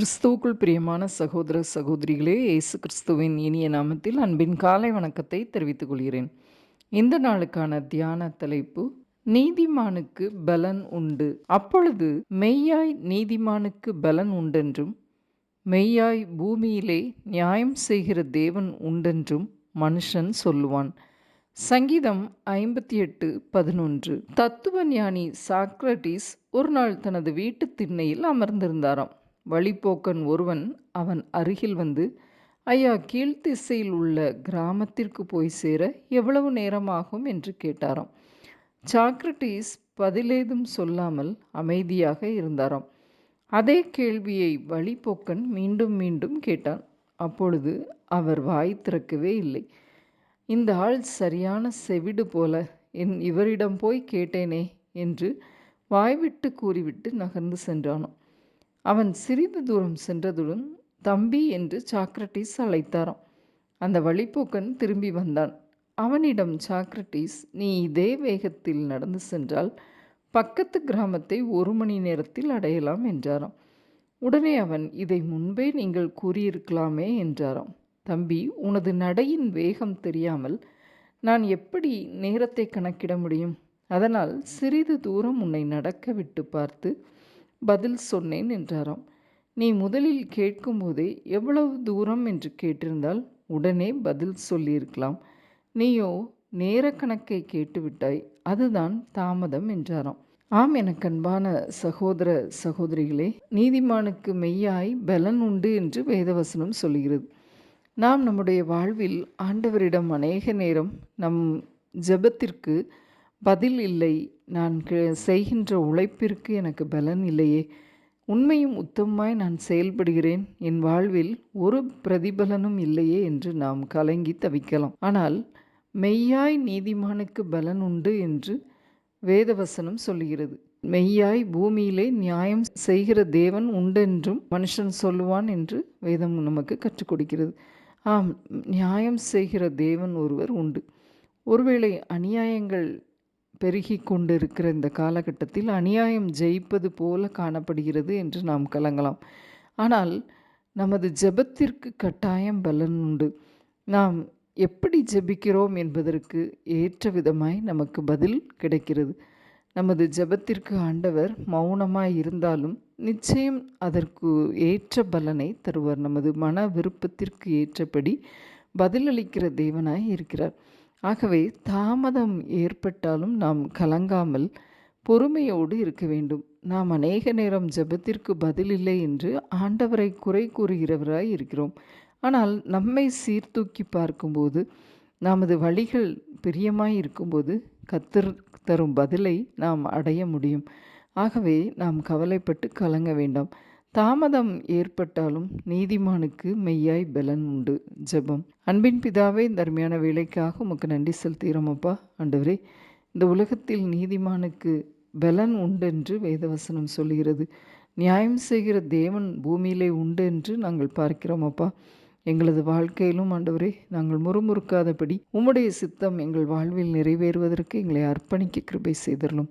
கிறிஸ்துவுக்குள் பிரியமான சகோதர சகோதரிகளே இயேசு கிறிஸ்துவின் இனிய நாமத்தில் அன்பின் காலை வணக்கத்தை தெரிவித்துக் கொள்கிறேன். இந்த நாளுக்கான தியான தலைப்பு நீதிமானுக்கு பலன் உண்டு. அப்பொழுது மெய்யாய் நீதிமானுக்கு பலன் உண்டென்றும் மெய்யாய் பூமியிலே நியாயம் செய்கிற தேவன் உண்டென்றும் மனுஷன் சொல்லுவான். சங்கீதம் ஐம்பத்தி எட்டு பதினொன்று. தத்துவ ஞானி சாக்ரட்டிஸ் ஒரு நாள் தனது வீட்டு திண்ணையில் அமர்ந்திருந்தாராம். வழிப்போக்கன் ஒருவன் அவன் அருகில் வந்து ஐயா கீழ்த்திசையில் உள்ள கிராமத்திற்கு போய் சேர எவ்வளவு நேரமாகும்? என்று கேட்டாராம். சாக்ரட்டிஸ் பதிலேதும் சொல்லாமல் அமைதியாக இருந்தாராம். அதே கேள்வியை வழிப்போக்கன் மீண்டும் மீண்டும் கேட்டான். அப்பொழுது அவர் வாய் திறக்கவே இல்லை. இந்த ஆள் சரியான செவிடு போல என் இவரிடம் போய் கேட்டேனே என்று வாய்விட்டு கூறிவிட்டு நகர்ந்து சென்றானாம். அவன் சிறிது தூரம் சென்றதுடன் தம்பி என்று சாக்ரட்டிஸ் அழைத்தாராம். அந்த வழிப்போக்கன் திரும்பி வந்தான். அவனிடம் சாக்ரட்டிஸ் நீ இதே வேகத்தில் நடந்து சென்றால் பக்கத்து கிராமத்தை ஒரு மணி நேரத்தில் அடையலாம் என்றாராம். உடனே அவன் இதை முன்பே நீங்கள் கூறியிருக்கலாமே என்றாராம். தம்பி உனது நடையின் வேகம் தெரியாமல் நான் எப்படி நேரத்தை கணக்கிட முடியும்? அதனால் சிறிது தூரம் உன்னை நடக்க விட்டு பார்த்து பதில் சொன்னேன் என்றாராம். நீ முதலில் கேட்கும்போதே எவ்வளவு தூரம் என்று கேட்டிருந்தால் உடனே பதில் சொல்லியிருக்கலாம். நீயோ நேர கணக்கை கேட்டுவிட்டாய் அதுதான் தாமதம் என்றாராம். ஆம் எனக்கு அன்பான சகோதர சகோதரிகளே நீதிமானுக்கு மெய்யாய் பலன் உண்டு என்று வேதவசனம் சொல்கிறது. நாம் நம்முடைய வாழ்வில் ஆண்டவரிடம் அநேக நேரம் நம் ஜெபத்திற்கு பதில் இல்லை. நான் செய்கின்ற உழைப்பிற்கு எனக்கு பலன் இல்லையே. உண்மையும் உத்தமமாய் நான் செயல்படுகிறேன். என் வாழ்வில் ஒரு பிரதிபலனும் இல்லையே என்று நாம் கலங்கி தவிக்கலாம். ஆனால் மெய்யாய் நீதிமானுக்கு பலன் உண்டு என்று வேதவசனம் சொல்லுகிறது. மெய்யாய் பூமியிலே நியாயம் செய்கிற தேவன் உண்டென்றும் மனுஷன் சொல்லுவான் என்று வேதம் நமக்கு கற்றுக் கொடுக்கிறது. ஆம் நியாயம் செய்கிற தேவன் ஒருவர் உண்டு. ஒருவேளை அநியாயங்கள் பெருகி கொண்டிருக்கிற இந்த காலகட்டத்தில் அநியாயம் ஜெயிப்பது போல காணப்படுகிறது என்று நாம் கலங்கலாம். ஆனால் நமது ஜெபத்திற்கு கட்டாயம் பலன் உண்டு. நாம் எப்படி ஜெபிக்கிறோம் என்பதற்கு ஏற்ற விதமாய் நமக்கு பதில் கிடைக்கிறது. நமது ஜெபத்திற்கு ஆண்டவர் மௌனமாய் இருந்தாலும் நிச்சயம் அதற்கு ஏற்ற பலனை தருவார். நமது மன விருப்பத்திற்கு ஏற்றபடி பதிலளிக்கிற தேவனாய் இருக்கிறார். ஆகவே தாமதம் ஏற்பட்டாலும் நாம் கலங்காமல் பொறுமையோடு இருக்க வேண்டும். நாம் அநேக நேரம் ஜபத்திற்கு பதில் இல்லை என்று ஆண்டவரை குறை கூறுகிறவராய் இருக்கிறோம். ஆனால் நம்மை சீர்தூக்கி பார்க்கும்போது நமது வழிகள் பிரியமாய் இருக்கும்போது கத்தர் தரும் பதிலை நாம் அடைய முடியும். ஆகவே நாம் கவலைப்பட்டு கலங்க வேண்டாம். தாமதம் ஏற்பட்டாலும் நீதிமானுக்கு மெய்யாய் பலன் உண்டு. ஜெபம். அன்பின் பிதாவே தர்மையான வேலைக்காக உமக்கு நன்றி செலுத்துகிறோமப்பா ஆண்டவரே இந்த உலகத்தில் நீதிமானுக்கு பலன் உண்டென்று வேதவசனம் சொல்கிறது நியாயம் செய்கிற தேவன் பூமியிலே உண்டு என்று நாங்கள் பார்க்கிறோம் அப்பா. எங்களது வாழ்க்கையிலும் ஆண்டவரே நாங்கள் முறுமுறுக்காதபடி உம்முடைய சித்தம் எங்கள் வாழ்வில் நிறைவேறுவதற்கு எங்களை அர்ப்பணிக்க கிருபை செய்தரலும்.